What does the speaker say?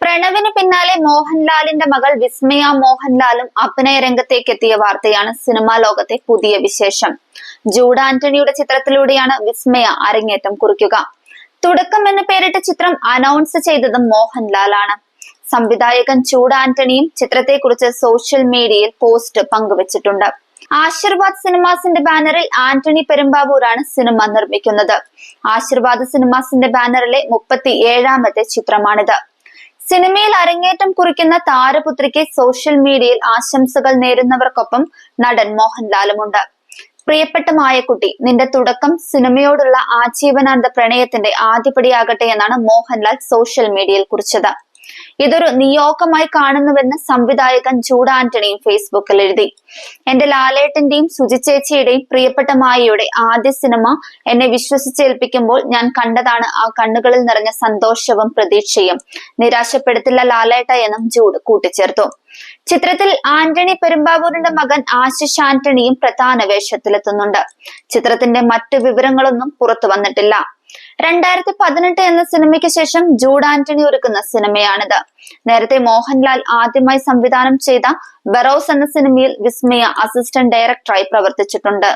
പ്രണവിന് പിന്നാലെ മോഹൻലാലിന്റെ മകൾ വിസ്മയ മോഹൻലാലും അഭിനയ രംഗത്തേക്ക് എത്തിയ വാർത്തയാണ് സിനിമാ ലോകത്തെ പുതിയ വിശേഷം. ജൂഡ് ആന്റണിയുടെ ചിത്രത്തിലൂടെയാണ് വിസ്മയ അരങ്ങേറ്റം കുറിക്കുക. തുടക്കം എന്ന് പേരിട്ട ചിത്രം അനൗൺസ് ചെയ്തതും മോഹൻലാലാണ്. സംവിധായകൻ ചൂട് ആന്റണിയും ചിത്രത്തെക്കുറിച്ച് സോഷ്യൽ മീഡിയയിൽ പോസ്റ്റ് പങ്കുവച്ചിട്ടുണ്ട്. ആശീർവാദ് സിനിമാസിന്റെ ബാനറിൽ ആന്റണി പെരുമ്പാവൂരാണ് സിനിമ നിർമ്മിക്കുന്നത്. ആശീർവാദ് സിനിമാസിന്റെ ബാനറിലെ മുപ്പത്തി ഏഴാമത്തെ ചിത്രമാണിത്. സിനിമയിൽ അരങ്ങേറ്റം കുറിക്കുന്ന താരപുത്രിക്ക് സോഷ്യൽ മീഡിയയിൽ ആശംസകൾ നേരുന്നവർക്കൊപ്പം നടൻ മോഹൻലാലുമുണ്ട്. പ്രിയപ്പെട്ട മായക്കുട്ടി നിന്റെ തുടക്കം സിനിമയോടുള്ള ആജീവനാന്ത പ്രണയത്തിന്റെ ആദ്യപടിയാകട്ടെ എന്നാണ് മോഹൻലാൽ സോഷ്യൽ മീഡിയയിൽ കുറിച്ചത്. ഇതൊരു നിയോഗമായി കാണുന്നുവെന്ന് സംവിധായകൻ ജൂഡ് ആന്റണിയും ഫേസ്ബുക്കിൽ എഴുതി. എന്റെ ലാലേട്ടന്റെയും സുജിച്ചേച്ചിയുടെയും പ്രിയപ്പെട്ട മായയുടെ ആദ്യ സിനിമ എന്നെ വിശ്വസിച്ചേൽപ്പിക്കുമ്പോൾ ഞാൻ കണ്ടതാണ് ആ കണ്ണുകളിൽ നിറഞ്ഞ സന്തോഷവും പ്രതീക്ഷയും. നിരാശപ്പെടുത്തില്ല ലാലേട്ട എന്നും ജൂഡ് കൂട്ടിച്ചേർത്തു. ചിത്രത്തിൽ ആന്റണി പെരുമ്പാവൂരിന്റെ മകൻ ആശിഷ് ആന്റണിയും പ്രധാന വേഷത്തിലെത്തുന്നുണ്ട്. ചിത്രത്തിന്റെ മറ്റു വിവരങ്ങളൊന്നും പുറത്തു വന്നിട്ടില്ല. രണ്ടായിരത്തി പതിനെട്ട് എന്ന സിനിമയ്ക്ക് ശേഷം ജൂഡ് ആന്റണി ഒരുക്കുന്ന സിനിമയാണിത്. നേരത്തെ മോഹൻലാൽ ആദ്യമായി സംവിധാനം ചെയ്ത ബറോസ് എന്ന സിനിമയിൽ വിസ്മയ അസിസ്റ്റന്റ് ഡയറക്ടറായി പ്രവർത്തിച്ചിട്ടുണ്ട്.